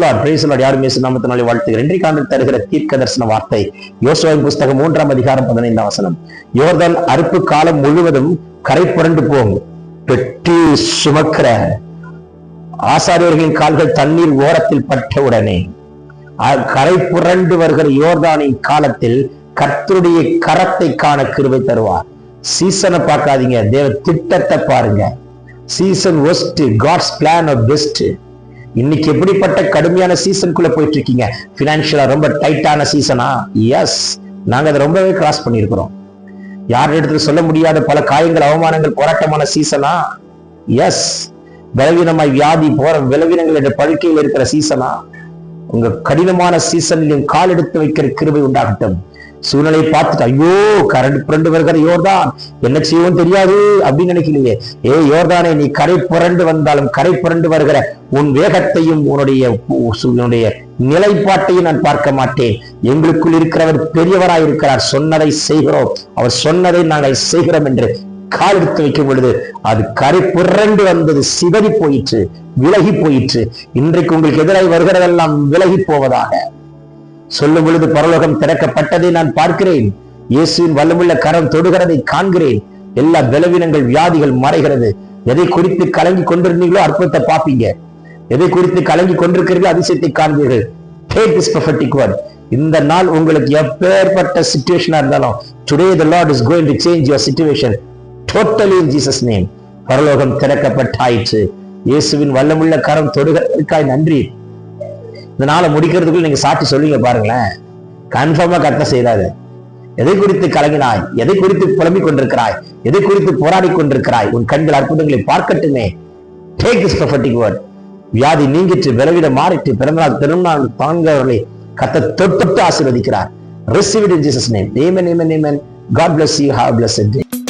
பிரைஸ்லாட் யாரும் இயேசு நாமத்தினாலே வாழ்த்துகிறேன். இன்றைக்கு ஆண்டு தருகிற தீர்க்க தரிசன வார்த்தை யோசுவாவின் புஸ்தகம் மூன்றாம் அதிகாரம் பதினைந்தாம் வசனம். யோர்தான் அறுப்பு காலம் முழுவதும் கரை புரண்டு போகும். பெட்டி சுமக்கிற ஆசாரியர்களின் கால்கள் தண்ணீர் ஓரத்தில் பட்ட உடனே கரை புரண்டு வருகிற யோர்தானின் காலத்தில் கர்த்தருடைய கரத்தை காண கிருவை தருவார். சீசனை பார்க்காதீங்க தேவ திட்டத்தை பாருங்க. சீசன் ஒஸ்ட் காட்ஸ் பிளான் ஆஃப் பெஸ்ட் இன்னைக்கு எப்படிப்பட்ட கடுமையான சீசனுக்குள்ள போயிட்டு இருக்கீங்க பினான்சியலா ரொம்ப டைட்டான சீசனா எஸ் நாங்க அதை ரொம்பவே கிராஸ் பண்ணியிருக்கிறோம். யார் இடத்துல சொல்ல முடியாத பல காயங்கள் அவமானங்கள் போராட்டமான சீசனா எஸ் பலவீனமாய் வியாதி போற விலவீனங்கள் என்ற படுக்கையில் இருக்கிற சீசனா உங்க கடினமான சீசன்லையும் கால் எடுத்து வைக்கிற கிருபை உண்டாகட்டும். சூழ்நிலையை பார்த்துட்டு ஐயோ கரண்ட் புரண்டு வருகிற யோர்தான் என்ன செய்வோம் தெரியாது அப்படின்னு நினைக்கலையே. ஏ யோர்தானே நீ கரை புரண்டு வந்தாலும் கரை புரண்டு வருகிற உன் வேகத்தையும் உன்னுடைய உன்னுடைய நிலைப்பாட்டையும் நான் பார்க்க மாட்டேன். எங்களுக்குள் இருக்கிறவர் பெரியவராய் இருக்கிறார். சொன்னதை செய்கிறோம். அவர் சொன்னதை நாங்கள் செய்கிறோம் என்று கால் எடுத்து வைக்கும் பொழுது அது கரை புரண்டு வந்தது சிதறி போயிற்று விலகி போயிற்று. இன்றைக்கு உங்களுக்கு எதிராக வருகிறதெல்லாம் விலகி போவதாக. சொல்லும் பொழுது பரலோகம் திறக்கப்பட்டதை நான் பார்க்கிறேன். இயேசுவின் வல்லமுள்ள கரம் தொடுகிறதை காண்கிறேன். எல்லா பலவீனங்கள் வியாதிகள் மறைகிறது. எதை குறித்து கலங்கி கொண்டிருந்தீங்களோ அற்புதத்தை பார்ப்பீங்க எதை குறித்து கலங்கி கொண்டிருக்கிறீர்களோ அதிசயத்தை காண்பீர்கள். டேக் திஸ் இந்த நாள் உங்களுக்கு எப்பேற்பட்ட சுச்சுவேஷனா இருந்தாலும் today the Lord is going to change your situation. Totally in Jesus name பரலோகம் திறக்கப்பட்டாயிற்று. இயேசுவின் வல்லமுள்ள கரம் தொடுகிறதற்காய் நன்றி. இந்த நாளை முடிக்கிறதுக்குள்ள நீங்க சாட்சி சொல்லுங்க பாருங்களேன். கன்ஃபார்மா கரெக்டா செய்யறாரு எதை குறித்து கலங்கினாய்? எதை குறித்து புலம்பிக் கொண்டிருக்கிறாய்? எதை குறித்து போராடி கொண்டிருக்கிறாய்? உன் கண்கள் அற்புதங்களை பார்க்கட்டுமே. டேக் திஸ் ப்ரொஃபட்டிக் வேர்ட் வியாதி நீங்கிட்டு விலவிட மாறிட்டு பிறந்தநாள் திருநாள் தாங்கவர்களை கத்த தொட்டு ஆசீர்வதிக்கிறார். Receive in Jesus name name. Amen amen God bless you have bless a